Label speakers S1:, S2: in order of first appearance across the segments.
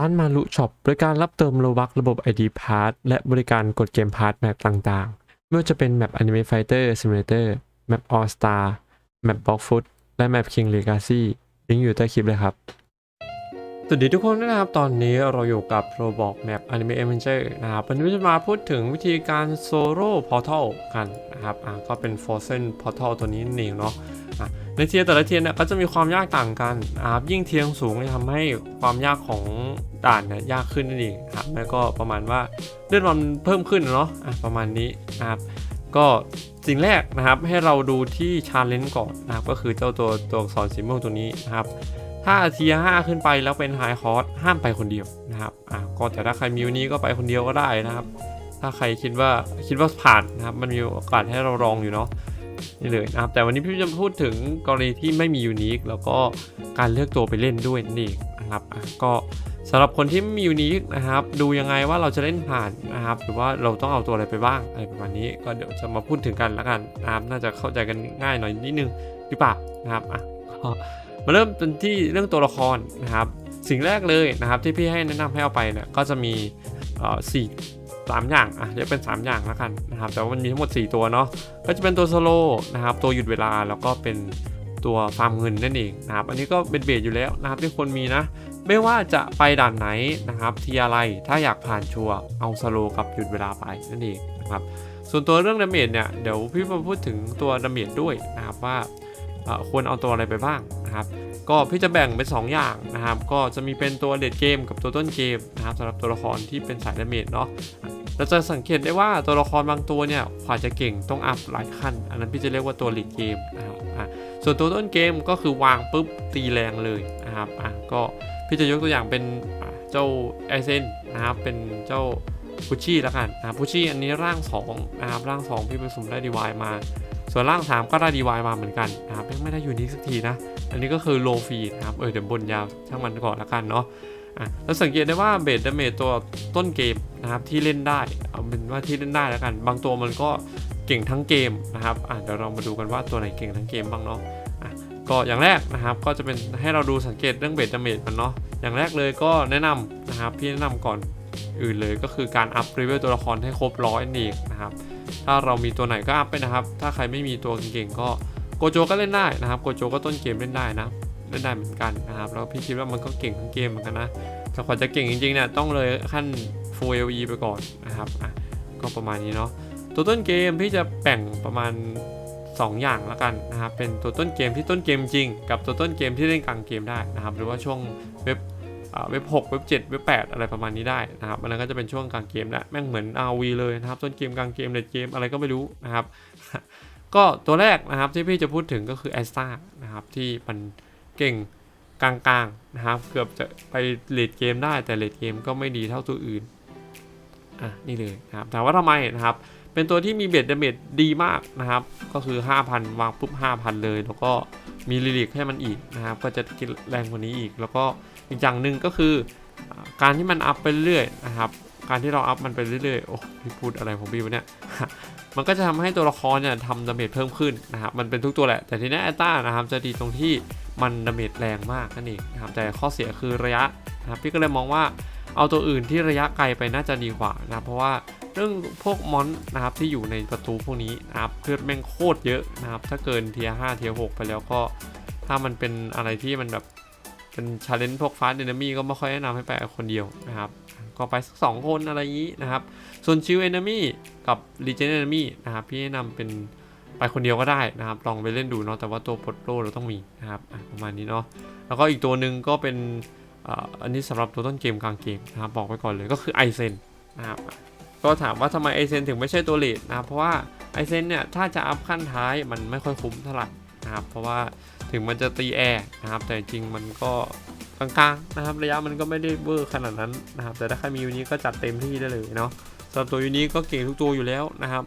S1: ร้านมารุช็อปบริการรับเติมโลบักระบบ ID Pass และบริการกดเกมพาร์ทแมปต่างๆ ไม่ว่าจะเป็นแมป Anime Fighter Simulator แมป All Star แมป Block Foot และแมป King Legacy ลิงก์อยู่ใต้คลิปเลยครับ สวัสดีทุกคนนะครับ ตอนนี้เราอยู่กับ Roblox Map Anime Adventure นะครับ วันนี้จะมาพูดถึงวิธีการ Solo Portal กันนะครับ อ่าก็เป็น Frozen Portal ตัวนี้นั่นเองเนาะอะ ในเทียแต่ละเทียเนี่ยก็จะมีความยากต่างกันนะครับยิ่งเทียร์สูงจะทำให้ความยากของด่านเนี่ยยากขึ้นนั่นเองครับแล้วก็ประมาณว่าเลื่อนวันเพิ่มขึ้นเนาะอะประมาณนี้นะครับก็สิ่งแรกนะครับให้เราดูที่ชาเลนจ์ก่อนนะครับก็คือเจ้าตัวตัวอักษรสีม่วงตัวนี้นะครับถ้าเทียร์ห้าขึ้นไปแล้วเป็นไฮคอร์สห้ามไปคนเดียวนะครับอะก็แต่ถ้าใครมีวันนี้ก็ไปคนเดียวก็ได้นะครับ ถ้าใครคิดว่าคิดว่าผ่านนะครับมันมีโอกาสให้เราลองอยู่เนาะ นี่เลยนะครับแต่วันนี้พี่จะพูดถึงกรณีที่ไม่มียูนิคแล้วก็การเลือกตัวไปเล่นด้วยนั่นะครับก็สำหรับคนที่ไม่มียูนิคนะครับ ดูยังไงว่าเราจะเล่นผ่านนะครับ หรือว่าเราต้องเอาตัวอะไรไปบ้างอะไรประมาณนี้ก็เดี๋ยวจะมาพูดถึงกันละกันนะครับน่าจะเข้าใจกันง่ายหน่อยนิดนึงหรือเปล่านะครับอะก็มาเริ่มกันที่เรื่องตัวละครนะครับ สิ่งแรกเลยนะครับที่พี่ให้แนะนำให้เอาไปเนี่ยก็จะมีสี่ สามอย่างอะเรียกเป็น 3 อย่างแล้วกันนะครับแต่ว่ามันมีทั้งหมด 4 ตัวเนาะก็จะเป็นตัวสโลนะครับตัวหยุดเวลาแล้วก็เป็นตัวฟาร์มเงินนั่นเองนะครับอันนี้ก็เป็นเบสอยู่แล้วนะครับที่คนมีนะ ไม่ว่าจะไปด่านไหนนะครับทีอะไรถ้าอยากผ่านชัวร์เอาสโลกับหยุดเวลาไปนั่นเองนะครับส่วนตัวเรื่องดาเมจเนี่ยเดี๋ยวพี่มาพูดถึงตัวดาเมจด้วยนะครับว่าควรเอาตัวอะไรไปบ้างนะครับก็พี่จะแบ่งเป็น 2 อย่างนะครับ ก็จะมีเป็นตัวเลดเกมกับตัวต้นเกมนะครับสำหรับตัวละครที่เป็นสายดาเมจเนาะ เราจะสังเกตได้ว่าตัวละครบางตัวเนี่ยกว่าจะเก่งต้องอัพหลายขั้น อันนั้นพี่จะเรียกว่าตัวลีดเกมนะครับอะส่วนตัวต้นเกมก็คือวางปุ๊บตีแรงเลยนะครับอะก็พี่จะยกตัวอย่างเป็นเจ้าไอเซนนะครับเป็นเจ้าพุชชี่แล้วกันนะพุชชี่อันนี้ร่าง2นะครับร่าง 2 พี่ไปสมได้ดีวายมา ส่วนร่าง 3 ก็ได้ดีวายมาเหมือนกันนะครับยังไม่ได้อยู่นี้สักทีนะ อันนี้ก็คือโลฟีนะครับเออเดี๋ยวบนยาวช่างมันก่อนละกันเนาะ อะแล้วสังเกตได้ว่าเบสดาเมจตัวต้นเกมนะครับที่เล่นได้ เอาเป็นว่าที่เล่นได้แล้วกัน บางตัวมันก็เก่งทั้งเกมนะครับเดี๋ยวเรามาดูกันว่าตัวไหนเก่งทั้งเกมบ้างเนาะะก็อย่างแรกนะครับก็จะเป็นให้เราดูสังเกตเรื่องเบสดาเมจมันเนาะอย่างแรกเลยก็แนะนำนะครับพี่แนะนำก่อนอื่นเลยก็คือการอัพเลเวลตัวละครให้ครบร้อยนั่นเองนะครับถ้าเรามีตัวไหนก็อัพไปนะครับ ถ้าใครไม่มีตัวเก่งๆก็โกโจก็เล่นได้นะครับโกโจก็ต้นเกมเล่นได้นะ เล่นได้เหมือนกันนะครับแล้วพี่คิดว่ามันก็เก่งทั้งเกมเหมือนกันนะแต่กว่าจะเก่งจริงๆเนี่ยต้องเลยขั้น Full LE ไปก่อนนะครับอะก็ประมาณนี้เนาะตัวต้นเกมพี่จะแบ่งประมาณ 2 อย่างละกันนะครับเป็นตัวต้นเกมที่ต้นเกมจริง กับตัวต้นเกมที่เล่นกลางเกมได้นะครับ หรือว่าช่วงเว็บเว็บ6เว็บ7เว็บ8อะไรประมาณนี้ได้นะครับอันก็จะเป็นช่วงกลางเกมและแม่งเหมือน RV เลยนะครับต้นเกมกลางเกมเลดเกมอะไรก็ไม่รู้นะครับ ก็ตัวแรกนะครับที่พี่จะพูดถึงก็คือแอสตานะครับที่มัน เก่งกลางๆนะครับเกือบจะไปเลดเกมได้แต่เลดเกมก็ไม่ดีเท่าตัวอื่นอะนี่เลยนะครับถามว่าทำไมนะครับ เป็นตัวที่มีเบสเดเมจดีมากนะครับ ก็คือ 5,000 วางปุ๊บ 5,000 เลย แล้วก็มีลิลิกให้มันอีกนะครับ ก็จะกินแรงกว่านี้อีก แล้วก็อีกอย่างหนึ่งก็คือ การที่มันอัพไปเรื่อยนะครับ การที่เราอัพมันไปเรื่อยๆโอ้พี่พูดอะไรของพี่วะเนี่ยมันก็จะทำให้ตัวละครเนี่ยทำดาเมจเพิ่มขึ้นนะครับ มันเป็นทุกตัวแหละ แต่ทีนี้แอตตานะครับจะดีตรงที่ มันดาเมจแรงมากนั่นเองนะครับแต่ข้อเสียคือระยะนะครับพี่ก็เลยมองว่าเอาตัวอื่นที่ระยะไกลไปน่าจะดีกว่านะครับเพราะว่าเรื่องพวกมอนนะครับที่อยู่ในประตูพวกนี้นะครับเลือดแม่งโคตรเยอะนะครับถ้าเกินเทียห้าเทียหกไปแล้วก็ ถ้ามันเป็นอะไรที่มันแบบเป็นชาเลนจ์พวกฟาสต์เดนมี่ก็ไม่ค่อยแนะนำให้ไปคนเดียวนะครับก็ไปสักสองคนอะไรอย่างนี้นะครับ ส่วนชิวเอนมี่กับรีเจนเอนมี่นะครับพี่แนะนำเป็น ไปคนเดียวก็ได้นะครับ ลองไปเล่นดูเนาะแต่ว่าตัวปลดโล่เราต้องมีนะครับประมาณนี้เนาะแล้วก็อีกตัวหนึ่งก็เป็นอันนี้สำหรับตัวต้นเกมกลางเกมนะครับบอกไปก่อนเลยก็คือไอเซนนะครับก็ถามว่าทำไมไอเซนถึงไม่ใช่ตัวเลดนะครับเพราะว่าไอเซนเนี่ยถ้าจะอัพขั้นท้ายมันไม่ค่อยคุ้มเท่าไหร่นะครับเพราะว่าถึงมันจะตีแอร์นะครับแต่จริงมันก็กลางๆนะครับระยะมันก็ไม่ได้เวอร์ขนาดนั้นนะครับแต่ถ้าใครมียูนี้ก็จัดเต็มที่ได้เลยเนาะสำหรับตัวยูนี้ก็เก่งทุกตัวอยู่แล้วนะครับ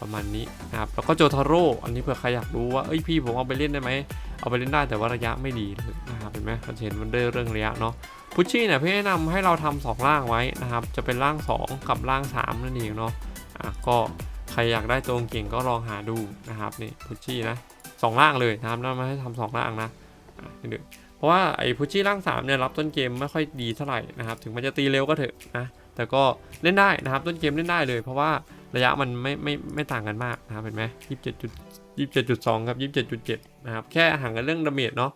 S1: ประมาณนี้นะครับแล้วก็โจทาโร่อันนี้เผื่อใครอยากรู้ว่าเอ้ยพี่ผมเอาไปเล่นได้ไหมเอาไปเล่นได้แต่ว่าระยะไม่ดีนะครับเห็นไหมเราจะเห็นมันด้เรื่องระยะเนาะพุชชี่เนี่ยพี่แนะนำให้เราทำสองร่างไว้นะครับ จะเป็นร่าง 2 กับร่าง 3 นั่นเองเนาะอะก็ใครอยากได้ตัวเก่งก็ลองหาดูนะครับนี่พุชชี่นะสองร่างเลยนะครับแล้วมาให้ทำสองร่างนะอะนี่ดูเพราะว่าไอ้พุชชี่ร่าง3เนี่ยรับต้นเกมไม่ค่อยดีเท่าไหร่นะครับ ถึงมันจะตีเร็วก็เถอะนะแต่ก็เล่นได้นะครับต้นเกมเล่นได้เลย เพราะว่า ระยะมันไม่ไม่ไม่ต่างกันมากนะครับเห็นไหมยี่สิบเจ็ดจุดยี่สิบเจ็ดจุดสองครับยี่สิบเจ็ดจุดเจ็ดนะครับแค่ห่างกันเรื่องดาเมจเนาะ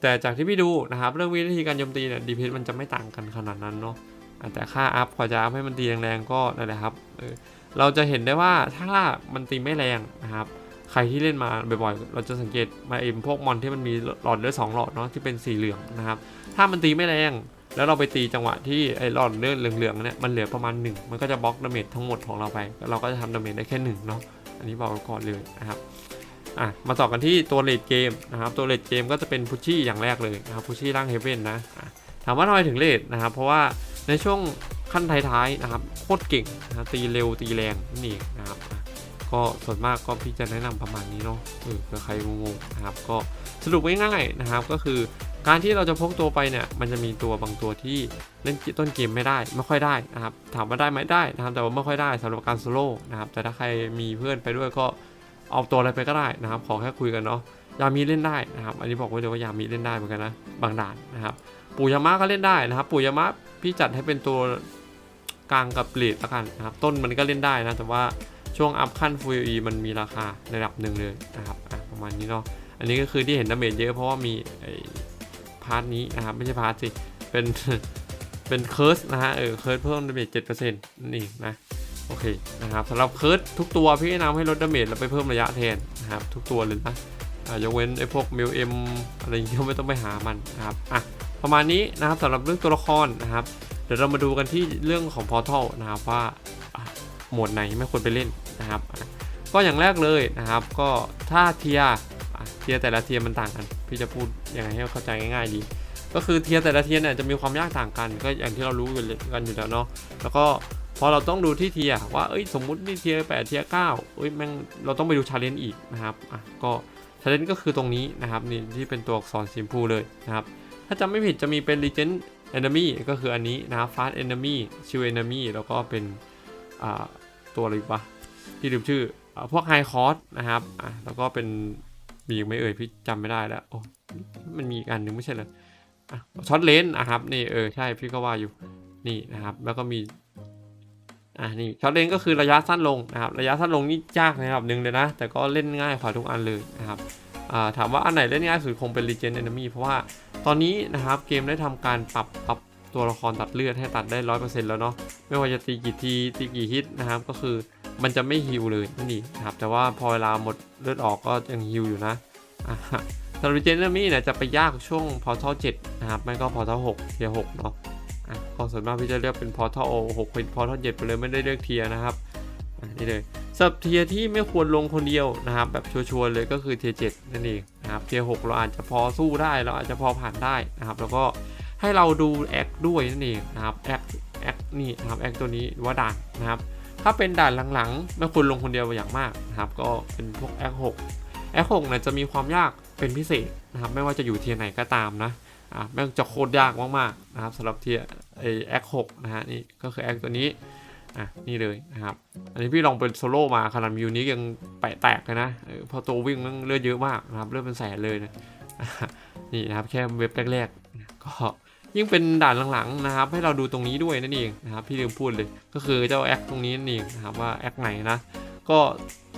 S1: แต่จากที่พี่ดูนะครับเรื่องวิธีการโจมตีเนี่ยดีเพมันจะไม่ต่างกันขนาดนั้นเนาะอะแต่ค่าอัพพอจะอัพให้มันตีแรงๆก็นั่นแหละครับเออเราจะเห็นได้ว่าถ้ามันตีไม่แรงนะครับใครที่เล่นมาบ่อยๆ เราจะสังเกตมาเอ็มพวกมอนที่มันมีหลอดเลือดสองหลอดเนาะที่เป็นสีเหลืองนะครับ ถ้ามันตีไม่แรง แล้วเราไปตีจังหวะที่ไอ้หลอดเลือดเหลืองๆเนี่ยมันเหลือประมาณ 1 มันก็จะบล็อกดาเมจทั้งหมดของเราไปแล้วเราก็จะทำดาเมจได้แค่1เนาะอันนี้บอกก่อนเลยนะครับอะมาต่อกันที่ตัวเลดเกมนะครับตัวเลดเกมก็จะเป็นพุชชี่อย่างแรกเลยนะครับพุชชี่ร่างเฮเว่นนะถามว่าทำไมถึงเลดนะครับเพราะว่าในช่วงขั้นท้ายๆนะครับโคตรเก่งนะตีเร็วตีแรงนั่นเองนะครับก็ส่วนมากก็พี่จะแนะนำประมาณนี้เนาะเออเผื่อใครงงๆนะครับก็สรุปง่ายๆนะครับก็คือ การที่เราจะพกตัวไปเนี่ยมันจะมีตัวบางตัวที่เล่นต้นเกมไม่ได้ไม่ค่อยได้นะครับถามว่าได้ไหมได้นะครับแต่ว่าไม่ค่อยได้สำหรับการโซโล่นะครับแต่ถ้าใครมีเพื่อนไปด้วยก็เอาตัวอะไรไปก็ได้นะครับ ขอแค่คุยกันเนาะยามีเล่นได้นะครับ อันนี้บอกไว้เลยว่ายามีเล่นได้เหมือนกันนะบางด่านนะครับ ปู่ยามะก็เล่นได้นะครับ ปู่ยามะพี่จัดให้เป็นตัวกลางกับเลดละกันนะครับ ต้นมันก็เล่นได้นะ แต่ว่าช่วงอัพขั้น Full E มันมีราคาในระดับหนึ่งเลยนะครับประมาณนี้เนาะอันนี้ก็คือที่เห็นดาเมจเยอะเพราะว่ามีไอ พาร์ทนี้นะครับไม่ใช่พาร์ทสิ เป็นเป็นเคิร์สนะฮะเออเคิร์สเพิ่มดาเมจเจ็ดเปอร์เซ็นต์นี่นะโอเคนะครับสำหรับเคิร์สทุกตัวพี่แนะนำให้ลดดาเมจแล้วไปเพิ่มระยะแทนนะครับทุกตัวเลยนะยกเว้นไอ้พวกมิลเอ็มอะไรอย่างเงี้ยไม่ต้องไปหามันนะครับอะประมาณนี้นะครับสำหรับเรื่องตัวละครนะครับ เดี๋ยวเรามาดูกันที่เรื่องของพอร์ทัลนะครับว่าโหมดไหนไม่ควรไปเล่นนะครับ ก็อย่างแรกเลยนะครับ ก็ถ้าเทียร์อะเทียร์แต่ละเทียร์มันต่างกัน พี่จะพูดยังไงให้เข้าใจง่ายๆดี ก็คือเทียร์แต่ละเทียร์เนี่ยจะมีความยากต่างกัน ก็อย่างที่เรารู้กันอยู่แล้วเนาะแล้วก็พอเราต้องดูที่เทียร์ว่าเอ้ยสมมุตินี่เทียร์แปดเทียร์เก้าเอ้ยแม่งเราต้องไปดูชาเลนจ์อีกนะครับอะก็ชาเลนจ์ก็คือตรงนี้นะครับนี่ที่เป็นตัวอักษรสีชมพูเลยนะครับถ้าจำไม่ผิดจะมีเป็น Legend Enemy ก็คืออันนี้นะครับ Fast Enemy Shield Enemy แล้วก็เป็นอ่าตัวอะไรวะที่ลืมชื่อพวก High Cost นะครับอะแล้วก็เป็น มีอีกไหม่เอ่ยพี่จำไม่ได้แล้วโอ้มันมีอีกอันหนึงไม่ใช่เหรอช็อตเลนนะครับนี่เออใช่พี่ก็ว่าอยู่นี่นะครับ แล้วก็มีอะนี่ช็อตเลนก็คือระยะสั้นลงนะครับ ระยะสั้นลงนี่ยากในระดับหนึ่งเลยนะ แต่ก็เล่นง่ายกว่าทุกอันเลยนะครับถามว่าอันไหนเล่นง่ายสุดคงเป็น Legend Enemy เพราะว่าตอนนี้นะครับเกมได้ทำการปรับปรับตัวละครตัดเลือดให้ตัดได้ร้อยเปอร์เซ็นต์แล้วเนาะไม่ว่าจะตีกี่ทีตีกี่ฮิตนะครับก็คือ มันจะไม่ฮิวเลยนั่นเองนะครับ แต่ว่าพอเวลาหมดเลือดออกก็ยังฮิวอยู่นะสำหรับเจนเนอร์มี่เนี่ยจะไปยากช่วงพอร์ทัล7นะครับ ไม่ก็พอร์ทัล6เทียร์6เนาะอะก็ส่วนมากพี่จะเลือกเป็นพอร์ทัล6เป็นพอร์ทัล7ไปเลยไม่ได้เลือกเทียร์นะครับนี่เลยสับเทียร์ที่ไม่ควรลงคนเดียวนะครับ แบบชัวร์ๆเลยก็คือเทียร์7นั่นเองนะครับเทียร์6เราอาจจะพอสู้ได้เราอาจจะพอผ่านได้นะครับ แล้วก็ให้เราดูแอคด้วยนั่นเองนะครับแอคแอคนี่นะครับแอคตัวนี้ว่าด่านนะครับ ถ้าเป็นด่านหลังๆไม่ควรลงคนเดียวอย่างมากนะครับ ก็เป็นพวกแอค6แอค6เนี่ยจะมีความยากเป็นพิเศษนะครับ ไม่ว่าจะอยู่เทียไหนก็ตามนะอะแม่งจะโคตรยากมากๆนะครับสำหรับเทียร์ไอแอค6นะฮะนี่ก็คือแอคตัวนี้อะนี่เลยนะครับ อันนี้พี่ลองเป็นโซโล่มาขนาดมิวนี้ยังแปะแตกเลยนะเออพอตัววิ่งมันเลือดเยอะมากนะครับเลือดเป็นแสนเลยนะนี่นะครับแค่เว็บแรกๆก็ ยิ่งเป็นด่านหลังๆนะครับ ให้เราดูตรงนี้ด้วยนั่นเองนะครับพี่ลืมพูดเลยก็คือเจ้าแอคตรงนี้นั่นเองนะครับว่าแอคไหนนะก็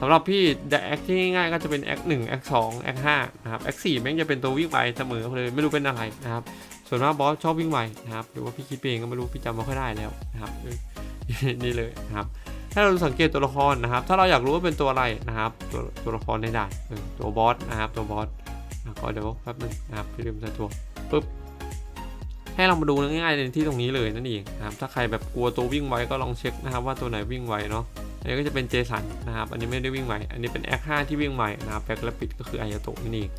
S1: สำหรับพี่แอคที่ง่ายๆก็จะเป็นแอคหนึ่งแอคสองแอคห้านะครับแอคสี่แม่งจะเป็นตัววิ่งไวเสมอเลยไม่รู้เป็นอะไรนะครับ ส่วนมากบอสชอบวิ่งไวนะครับหรือว่าพี่คิดเองก็ไม่รู้พี่จำไม่ค่อยได้แล้วนะครับนี่เลยนะครับถ้าเราสังเกตตัวละครนะครับ ถ้าเราอยากรู้ว่าเป็นตัวอะไรนะครับ ตัวตัวละครในด่านตัวบอสนะครับตัวบอสอะก็เดี๋ยวแป๊บนึงนะครับพี่ลืมใส่ตัวปุ๊บ ให้เรามาดูง่ายๆในที่ตรงนี้เลยนั่นเองนะครับถ้าใครแบบกลัวตัววิ่งไวก็ลองเช็คนะครับว่าตัวไหนวิ่งไวเนาะอันนี้ก็จะเป็นเจสันนะครับอันนี้ไม่ได้วิ่งไวอันนี้เป็นแอค5ที่วิ่งไวนะครับแบ็คและปิดก็คืออายาโตะนี่เอง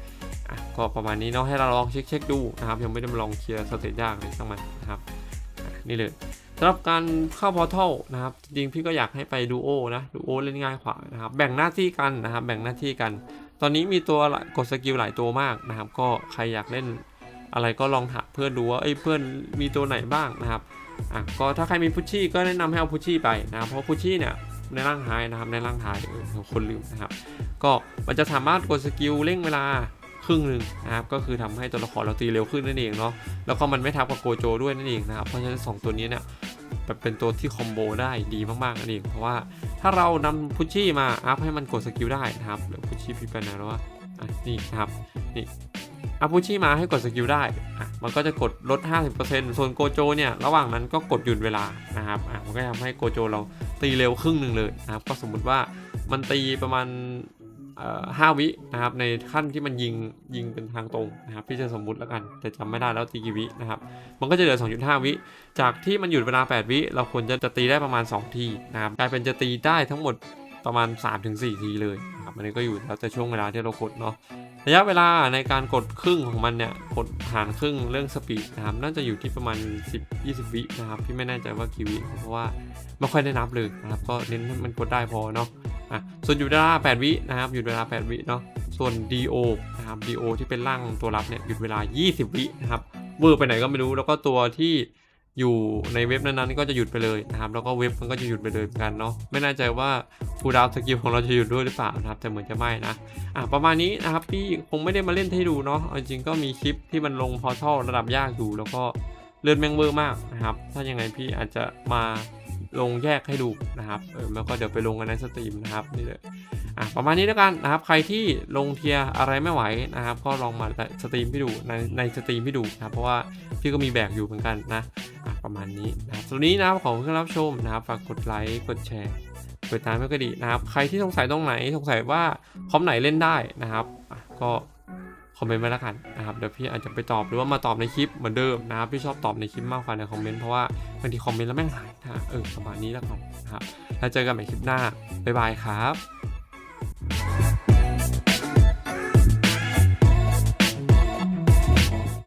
S1: อะก็ประมาณนี้เนาะให้เราลองเช็คเช็คดูนะครับยังไม่ได้มาลองเคลียร์สเตจยากเลยช่างมันนะครับนี่เลยสำหรับการเข้าพอร์ทัลนะครับจริงๆพี่ก็อยากให้ไปดูโอนะดูโอเล่นง่ายกว่านะครับแบ่งหน้าที่กันนะครับแบ่งหน้าที่กัน ตอนนี้มีตัวกดสกิลหลายตัวมากนะครับก็ใครอยากเล่น อะไรก็ลองถามเพื่อนดูว่าเอ้ยเพื่อนมีตัวไหนบ้างนะครับอะก็ถ้าใครมีพุชชี่ก็แนะนำให้เอาพุชชี่ไปนะครับเพราะพุชชี่เนี่ยในร่างท้ายนะครับในร่างท้ายเออคนลืมนะครับ ก็มันจะสามารถกดสกิลเร่งเวลาครึ่งหนึ่งนะครับก็คือทำให้ตัวละครเราตีเร็วขึ้นนั่นเองเนาะแล้วก็มันไม่ทับกับโกโจด้วยนั่นเองนะครับเพราะฉะนั้นสองตัวนี้เนี่ยแบบเป็นตัวที่คอมโบได้ดีมากๆนั่นเองเพราะว่าถ้าเรานำพุชชี่มาอัพให้มันกดสกิลได้นะครับหรือพุชชี่พี่เป็นนะว่าอะนี่นะครับนี่ อัพพุชชี่มาให้กดสกิลได้อะมันก็จะกดลด 50%ส่วนโกโจเนี่ยระหว่างนั้นก็กดหยุดเวลานะครับอะมันก็ทำให้โกโจเราตีเร็วครึ่งหนึ่งเลยนะครับก็สมมุติว่ามันตีประมาณห้าวินะครับในขั้นที่มันยิงยิงเป็นทางตรงนะครับพี่จะสมมุติแล้วกันแต่จำไม่ได้แล้วตีกี่วินะครับมันก็จะเหลือ 2.5 วิ จากที่มันหยุดเวลา 8 วิ เราควรจะจะตีได้ประมาณ 2 ทีนะครับกลายเป็นจะตีได้ทั้งหมดประมาณ 3-4 ทีเลยนะครับอันนี้ก็อยู่แล้วแต่ช่วงเวลาที่เรากดเนาะ ระยะเวลาในการกดครึ่งของมันเนี่ยกดหารครึ่งเรื่องสปีดนะครับน่าจะอยู่ที่ประมาณ 10-20 วินะครับพี่ไม่แน่ใจว่ากี่วิเพราะว่าไม่ค่อยได้นับเลยนะครับก็เน้นให้มันกดได้พอเนาะอะส่วนหยุดเวลา 8 วินะครับหยุดเวลา 8 วิเนาะส่วน DO นะครับ DO ที่เป็นร่างตัวรับเนี่ยหยุดเวลา 20 วินะครับเวอร์ไปไหนก็ไม่รู้แล้วก็ตัวที่ อยู่ในเว็บนั้นๆก็จะหยุดไปเลยนะครับแล้วก็เว็บมันก็จะหยุดไปเลยเหมือนกันเนาะไม่แน่ใจว่าฟูดาวสกิลของเราจะหยุดด้วยหรือเปล่านะครับแต่เหมือนจะไม่นะอะประมาณนี้นะครับพี่คงไม่ได้มาเล่นให้ดูเนาะจริงก็มีคลิปที่มันลงพอทัลระดับยากอยู่แล้วก็เลือดแมงเวอร์มากนะครับถ้ายังไงพี่อาจจะมาลงแยกให้ดูนะครับเออแล้วก็เดี๋ยวไปลงกันในสตรีมนะครับนี่เลยอะประมาณนี้แล้วกันนะครับ ใครที่ลงเทียอะไรไม่ไหวนะครับ ก็ลองมาสตรีมพี่ดูในในสตรีมพี่ดูนะครับเพราะว่าพี่ก็มีแบกอยู่เหมือนกันนะ ประมาณนี้นะครับส่วนนี้นะครับขอบคุณที่รับชมนะครับฝากกดไลค์กดแชร์เปิดตามไม่ก็ดีนะครับ ใครที่สงสัยตรงไหนสงสัยว่าคอมไหนเล่นได้นะครับก็คอมเมนต์มาแล้วกันนะครับเดี๋ยวพี่อาจจะไปตอบหรือว่ามาตอบในคลิปเหมือนเดิมนะครับพี่ชอบตอบในคลิปมากกว่าในคอมเมนต์เพราะว่าบางทีคอมเมนต์แล้วแม่งหายนะเออประมาณนี้แล้วกันนะครับแล้วเจอกันใหม่คลิปหน้าบ๊ายบายครับ